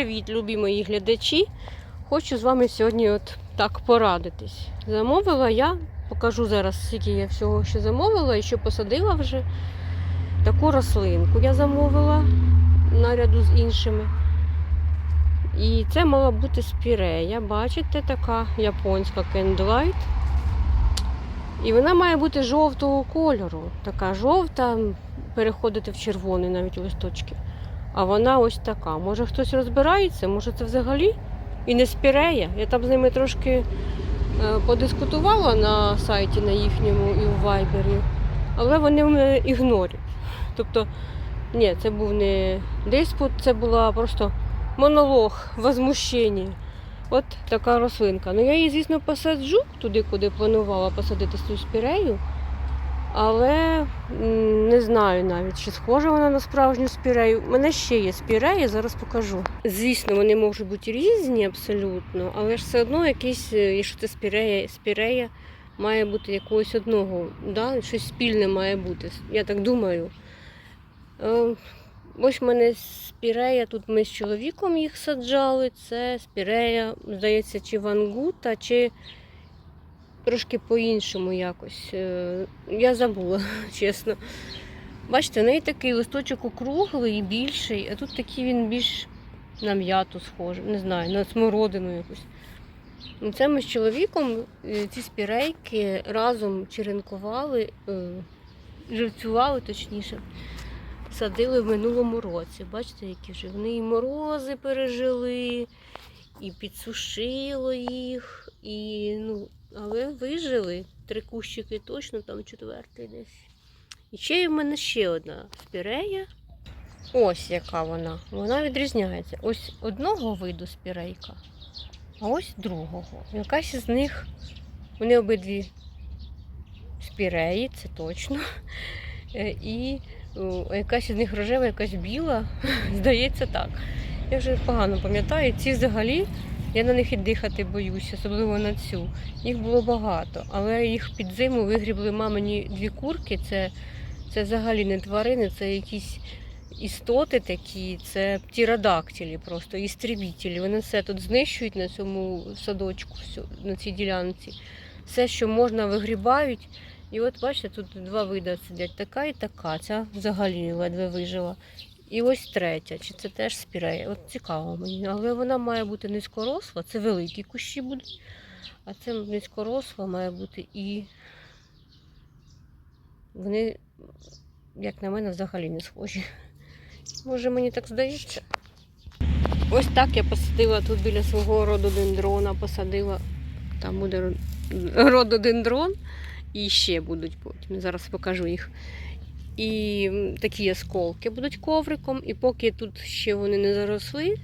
Привіт, любі мої глядачі. Хочу з вами сьогодні от так порадитись. Замовила я, покажу зараз, скільки я всього ще замовила і що посадила вже. Таку рослинку я замовила наряду з іншими. І це мала бути спірея. Бачите, така японська кендлайт. І вона має бути жовтого кольору. Така жовта, переходити в червоний навіть листочки. А вона ось така. Може хтось розбирається, може це взагалі і не спірея. Я там з ними трошки е, подискутувала на сайті на їхньому і в вайбері, але вони мене ігнорять. Тобто, ні, це був не диспут, це була просто монолог, возмущення. От така рослинка. Ну я її, звісно, посаджу туди, куди планувала посадити цю спірею. Але не знаю навіть, чи схожа вона на справжню спірею. У мене ще є спіреї, зараз покажу. Звісно, вони можуть бути різні абсолютно, але ж все одно якийсь, е, якщо це спірея, спірея має бути якогось одного, да? щось спільне має бути. Я так думаю. Е, Ось в мене спірея, тут ми з чоловіком їх саджали. Це спірея, здається, чи вангута, чи трошки по-іншому якось. Е, Я забула, чесно. Бачите, в неї такий листочок округлий і більший, а тут такий він більш на м'яту схожий, не знаю, на смородину якусь. Ну, Це ми з чоловіком е, ці спірейки разом черенкували, е, живцювали точніше, садили в минулому році. Бачите, які вже вони і морози пережили, і підсушило їх, і, ну, але вижили. Три кущики точно, там четвертий десь. І ще в мене ще одна спірея. Ось яка вона. Вона відрізняється. Ось одного виду спірейка, а ось другого. Якась із них, вони обидві спіреї, це точно. Е, І якась із них рожева, якась біла. Здається так. Я вже погано пам'ятаю. Ці взагалі, я на них і дихати боюся, особливо на цю. Їх було багато, але їх під зиму вигрібли мамині дві курки. Це, це взагалі не тварини, це якісь істоти такі, це птеродактилі просто, істребітелі. Вони все тут знищують на цьому садочку, на цій ділянці. Все, що можна, вигрібають. І от бачите, тут два види сидять, така і така. Ця взагалі ледве вижила. І ось третя, чи це теж спірея. От цікаво мені. Але вона має бути низькоросла, це великі кущі будуть. А це низькоросла має бути і вони, як на мене, взагалі не схожі. Може, мені так здається. Ось так я посадила тут біля свого рододендрона, посадила. Там буде ро- рододендрон. І ще будуть потім. Зараз покажу їх. І такі осколки будуть ковриком. І поки тут ще вони не заросли,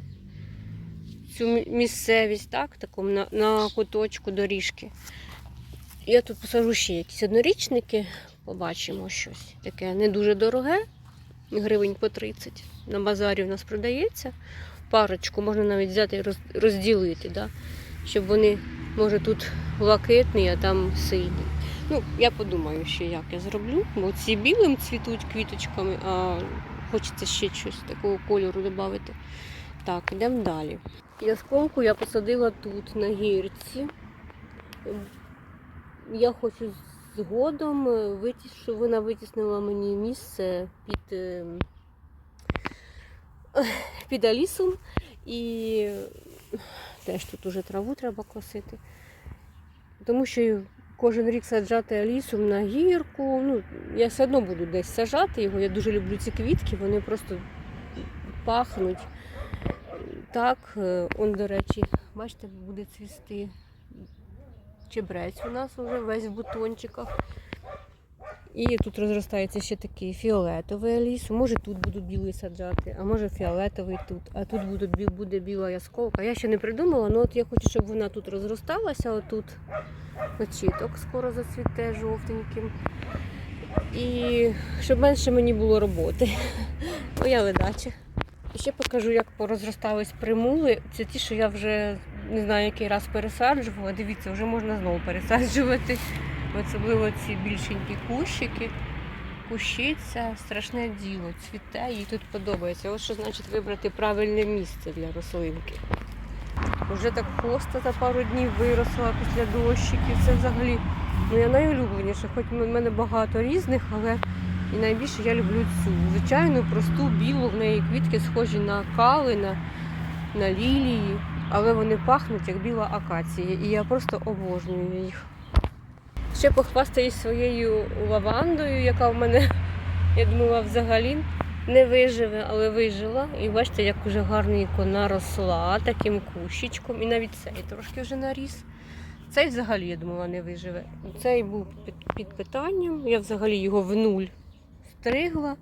цю місцевість, так, такому на, на куточку доріжки. Я тут посажу ще якісь однорічники, побачимо щось. Таке не дуже дороге, гривень по 30. На базарі у нас продається. Парочку можна навіть взяти і розділити, да? щоб вони, може, тут блакитний, а там синій. Ну, я подумаю ще, як я зроблю, бо ці білим цвітуть квіточками, а хочеться ще щось такого кольору додати. Так, йдемо далі. Ясколку я посадила тут, на гірці. Я хочу згодом, е, витіс, щоб вона витіснила мені місце під, е, під алісом. І теж тут уже траву треба косити. Тому що кожен рік саджати алісом на гірку. Ну, я все одно буду десь сажати його. Я дуже люблю ці квітки, вони просто пахнуть. Так, е, он, до речі, бачите, буде цвісти чебрець у нас вже весь в бутончиках. І тут розростається ще такий фіолетовий аліс. Може тут будуть білий саджати, а може фіолетовий тут, а тут буде, буде біла ясколка. Я ще не придумала, але от я хочу, щоб вона тут розросталася, отут очіток скоро зацвіте жовтеньким. І щоб менше мені було роботи. Моя ледача. І ще покажу, як порозростались примули. Це ті, що я вже не знаю, який раз пересаджувала. Дивіться, вже можна знову пересаджувати. Особливо ці більшенькі кущики. кущиця, страшне діло, цвіте, їй тут подобається. Ось що значить вибрати правильне місце для рослинки. Вже так хоста за пару днів виросла після дощиків. Це взагалі моя найулюбленіша. Хоч в мене багато різних, але і найбільше я люблю цю. Звичайну, просту, білу, в неї квітки схожі на кали, на, на лілії, але вони пахнуть як біла акація. І я просто обожнюю їх. Ще похвастаюсь своєю лавандою, яка в мене, я думала, взагалі не виживе, але вижила. І бачите, як вже гарненько наросла таким кущичком. І навіть цей трошки вже наріс. Цей взагалі, я думала, не виживе. Цей був під питанням. Я взагалі його в нуль стригла.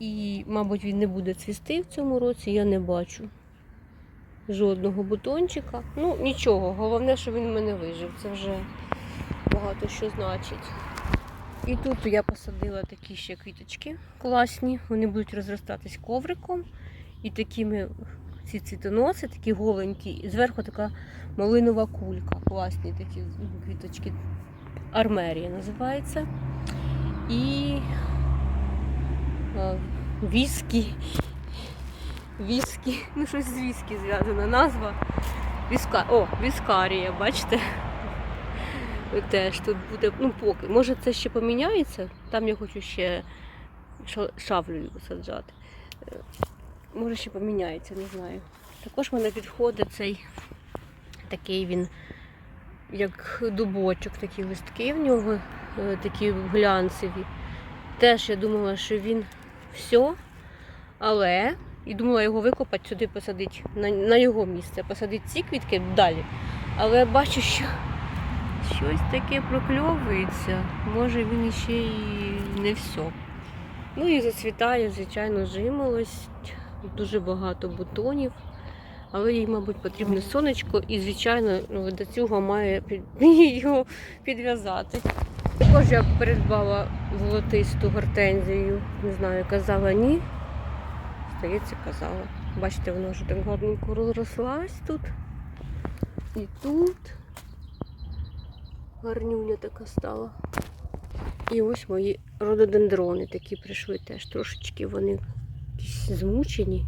І, мабуть, він не буде цвісти в цьому році, я не бачу жодного бутончика. Ну, нічого, головне, що він в мене вижив. Це вже багато що значить. І тут я посадила такі ще квіточки класні. Вони будуть розростатись ковриком. І такими ці цвітоноси, такі голенькі, і зверху така малинова кулька. Класні такі квіточки. Армерія називається. І е, віскі. Віскі. Ну, щось з віскі зв'язана назва. Віска... О, віскарія, бачите? Теж тут буде, ну поки. Може це ще поміняється. Там я хочу ще ша- шавлю саджати. Е, Може ще поміняється, не знаю. Також в мене підходить цей такий він, як дубочок, такі листки в нього, е, такі глянцеві. Теж я думала, що він все, але і думала його викопати сюди, посадити на, на його місце, посадити ці квітки далі. Але бачу, що щось таке прокльовується. Може він іще і не все. Ну і зацвітає, звичайно, жимолость, дуже багато бутонів. Але їй, мабуть, потрібне сонечко і, звичайно, ну, до цього має його підв'язати. Також я придбала золотисту гортензію. Не знаю, казала ні. Здається, казала. Бачите, вона вже так гарненько розрослась тут. І тут гарнюня така стала. І ось мої рододендрони такі прийшли теж. Трошечки вони якісь змучені.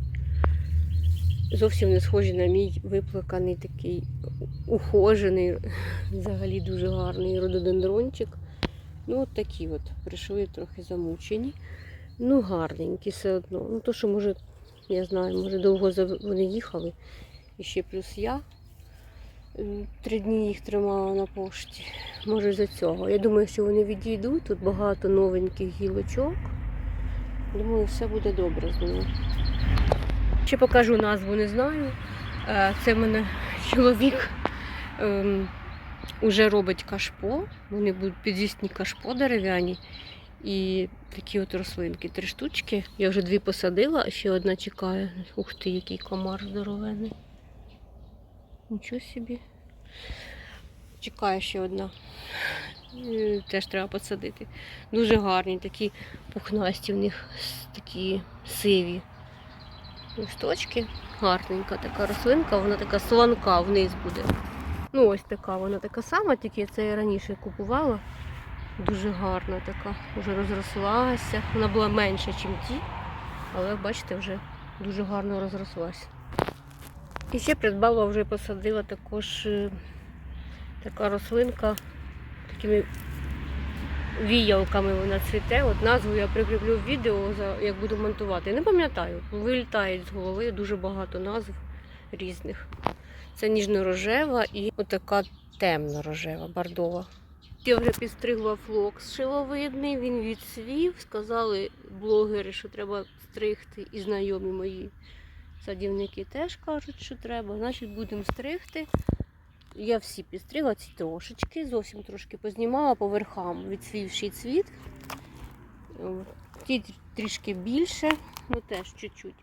Зовсім не схожі на мій виплаканий такий ухожений, взагалі дуже гарний рододендрончик. Ну, от такі от прийшли трохи замучені. Ну, гарненькі все одно. Ну, то, що може, я знаю, може довго вони їхали. І ще плюс я три дні їх тримала на пошті. Може за цього. Я думаю, що вони відійдуть. Тут багато новеньких гілочок. Думаю, все буде добре з ними. Ще покажу назву, не знаю. Е, Це в мене чоловік ем, уже робить кашпо. Вони будуть підвісні кашпо дерев'яні. І такі от рослинки, три штучки. Я вже дві посадила, а ще одна чекає. Ух ти, який комар здоровений. Нічого собі. Чекає ще одна. Е, Теж треба посадити. Дуже гарні, такі пухнасті в них такі сиві листочки. Гарненька така рослинка, вона така слонка вниз буде. Ну, ось така, вона така сама, тільки це я раніше купувала. Дуже гарна така, вже розрослася. Вона була менша, ніж ті, але бачите, вже дуже гарно розрослася. І ще придбала, вже посадила також е, така рослинка такими віялками вона цвіте. От назву я прикріплю в відео, як буду монтувати. Не пам'ятаю, вилітають з голови дуже багато назв різних. Це ніжно-рожева і отака темно-рожева, бордова. Я вже підстригла флокс шиловидний, він відсвів. Сказали блогери, що треба стригти, і знайомі мої садівники теж кажуть, що треба. Значить, будемо стригти. Я всі підстригла ці трошечки, зовсім трошки познімала по верхам відсвівший цвіт. Ті трішки більше, ну теж чуть-чуть.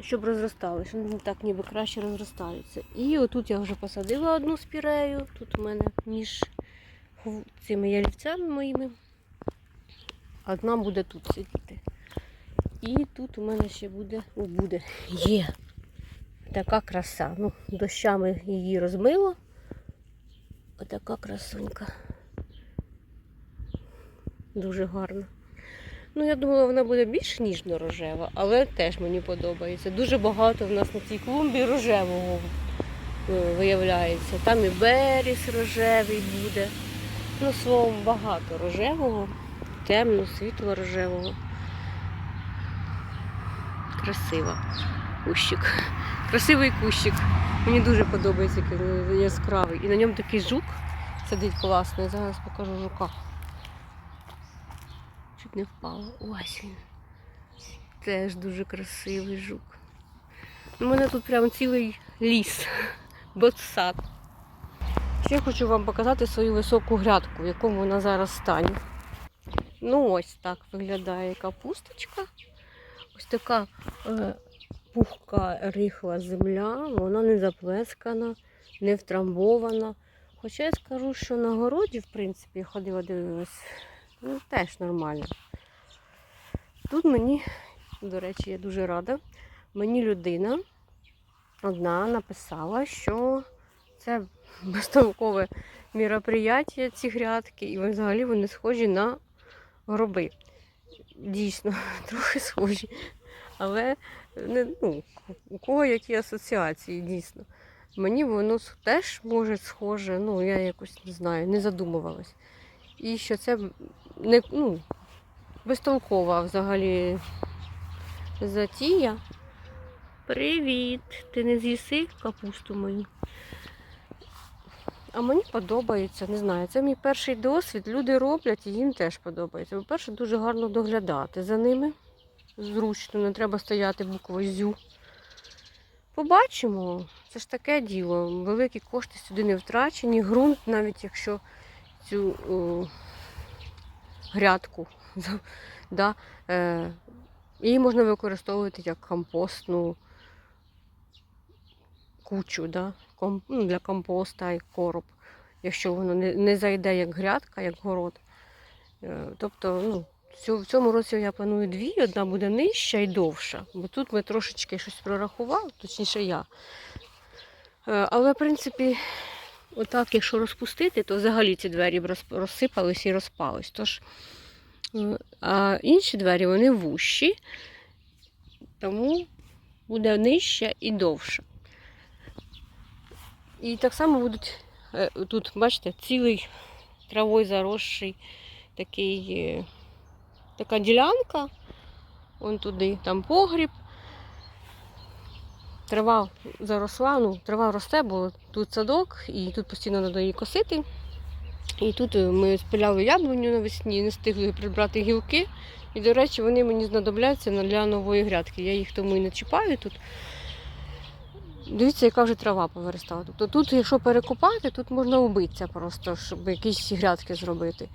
Щоб розросталися. Ну, так ніби краще розростаються. І отут я вже посадила одну спірею. Тут у мене між цими ялівцями моїми. Одна буде тут сидіти. І тут у мене ще буде, о, буде, є така краса. Ну, дощами її розмило. Отака красунька. Дуже гарна. Ну, я думала, вона буде більш ніжно-рожева, але теж мені подобається. Дуже багато в нас на цій клумбі рожевого е, виявляється. Там і беріс рожевий буде. Ну, словом, багато рожевого, темно, світло рожевого. Красиво. Кущик. Красивий кущик. Мені дуже подобається, який яскравий. І на ньому такий жук сидить класний. Зараз покажу жука. Чуть не впала. Ось він. Теж дуже красивий жук. У мене тут прям цілий ліс, ботсад. Ще хочу вам показати свою високу грядку, в якому вона зараз стані. Ну, ось так виглядає капусточка. Ось така е, пухка рихла земля, вона не заплескана, не втрамбована. Хоча я скажу, що на городі, в принципі, ходила дивилась, ну, теж нормально. Тут мені, до речі, я дуже рада. Мені людина одна написала, що це безтолкове міроприяття, ці грядки, і взагалі вони схожі на гроби. Дійсно, трохи схожі. Але не, ну, у кого які асоціації, дійсно. Мені воно теж може схоже, ну я якось не знаю, не задумувалась. І що це не, ну, безтолкова взагалі затія. Привіт! Ти не з'їси капусту мою? А мені подобається, не знаю, це мій перший досвід. Люди роблять і їм теж подобається. По-перше, дуже гарно доглядати за ними. Зручно, не треба стояти буквою зю. Побачимо. Це ж таке діло. Великі кошти сюди не втрачені. Грунт, навіть якщо цю о, грядку, да, е, її можна використовувати як компостну кучу, да, ну, для компоста і короб, якщо воно не, не зайде як грядка, як город. Е, Тобто, ну, в цьому році я планую дві, одна буде нижча і довша, бо тут ми трошечки щось прорахували, точніше я. Е, Але, в принципі, отак, якщо розпустити, то взагалі ці двері розсипались і розпались. Тож, е, а інші двері вони вущі, тому буде нижча і довша. І так само будуть е, тут, бачите, цілий травою заросший такий, е, така ділянка. Вон туди, там погріб. Трава заросла, ну, трава росте, бо тут садок, і тут постійно треба її косити. І тут е, ми спиляли яблуню навесні, не встигли прибрати гілки. І, до речі, вони мені знадобляться для нової грядки. Я їх тому і не чіпаю тут. Дивіться, яка вже трава повиростала. Тобто тут, якщо перекопати, тут можна вбитися просто, щоб якісь грядки зробити.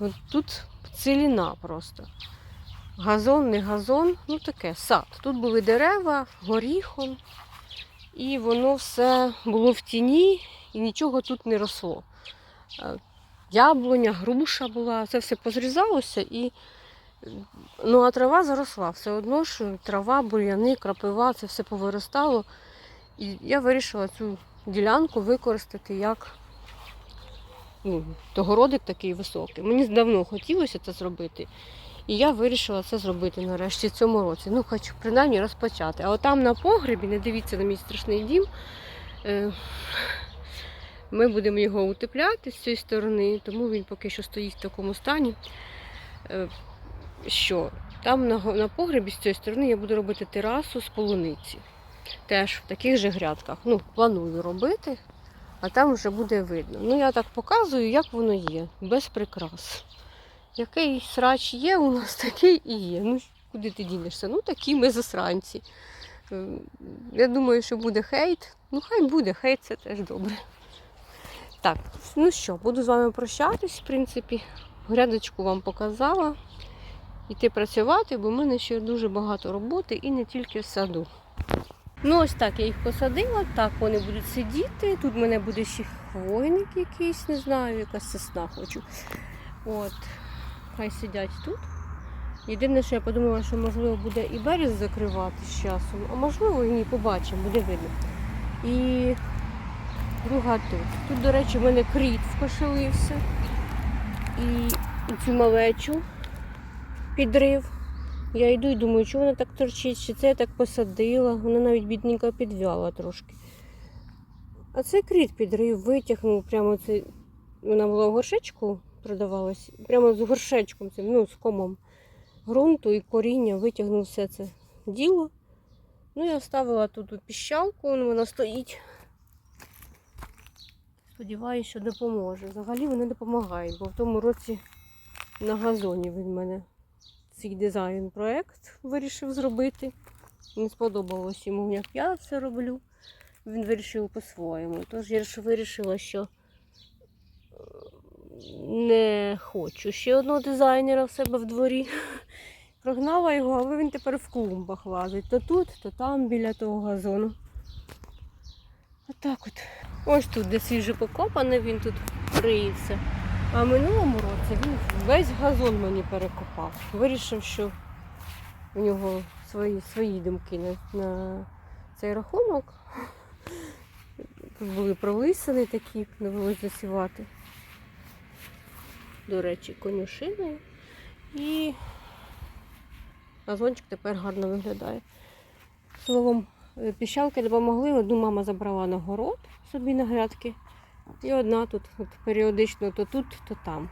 От тут ціліна просто. Газон, не газон, ну таке, сад. Тут були дерева, горіхом, і воно все було в тіні і нічого тут не росло. Е, Яблуня, груша була, це все позрізалося і. Ну, а трава заросла. Все одно ж трава, бур'яни, крапива, це все повиростало. І я вирішила цю ділянку використати як ну, огородик такий високий. Мені давно хотілося це зробити. І я вирішила це зробити нарешті в цьому році. Ну, хочу принаймні розпочати. А там на погребі, не дивіться на мій страшний дім. е, Ми будемо його утепляти з цієї сторони, тому він поки що стоїть в такому стані. Е, Що там на погребі з цієї сторони я буду робити терасу з полуниці теж в таких же грядках. Ну, планую робити, а там вже буде видно. Ну, я так показую, як воно є, без прикрас. Який срач є, у нас такий і є. Ну, куди ти дінешся? Ну, такі ми засранці. Е, Я думаю, що буде хейт. Ну, хай буде, хейт це теж добре. Так, ну що, буду з вами прощатись, в принципі. Грядочку вам показала. Іти працювати, бо в мене ще дуже багато роботи і не тільки в саду. Ну, ось так я їх посадила, так вони будуть сидіти. Тут в мене буде ще хвойник якийсь, не знаю, якась сосна хочу. От, хай сидять тут. Єдине, що я подумала, що можливо буде і берез закривати з часом, а можливо і ні, побачимо, буде видно. І друга тут. Тут, до речі, в мене кріт вкошелився. І цю малечу підрив. Я йду і думаю, чого вона так торчить, чи це я так посадила. Вона навіть бідненько підвяла трошки. А це кріт підрив, витягнув прямо це. Вона була в горшечку, продавалась, прямо з горшечком, цим, ну, з комом ґрунту і коріння, витягнув все це діло. Ну, я вставила тут піщалку, вона стоїть. Сподіваюсь, що допоможе. Взагалі вони допомагають, бо в тому році на газоні він мене цей дизайн проект вирішив зробити. Не сподобалось йому, як я це роблю. Він вирішив по-своєму. Тож я вирішила, що е, не хочу ще одного дизайнера в себе в дворі. Прогнала його, але він тепер в клумбах лазить. То тут, то там біля того газону. Отак от. Ось тут, де свіже покопане, він тут риється. А минулому році він весь газон мені перекопав. Вирішив, що у нього свої, свої думки на, на цей рахунок. Тут були пролисані такі, довелося засівати. До речі, конюшиною. І газончик тепер гарно виглядає. Словом, е, піщалки допомогли. Одну мама забрала на город собі на грядки. І одна тут от, періодично то тут, то там.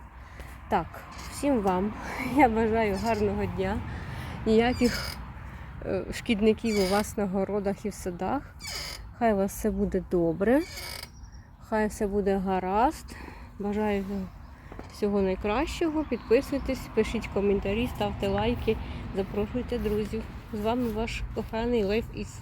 Так, всім вам я бажаю гарного дня. Ніяких е, шкідників у вас на городах і в садах. Хай у вас все буде добре. Хай все буде гаразд. Бажаю всього найкращого. Підписуйтесь, пишіть коментарі, ставте лайки, запрошуйте друзів. З вами ваш коханий Life Is.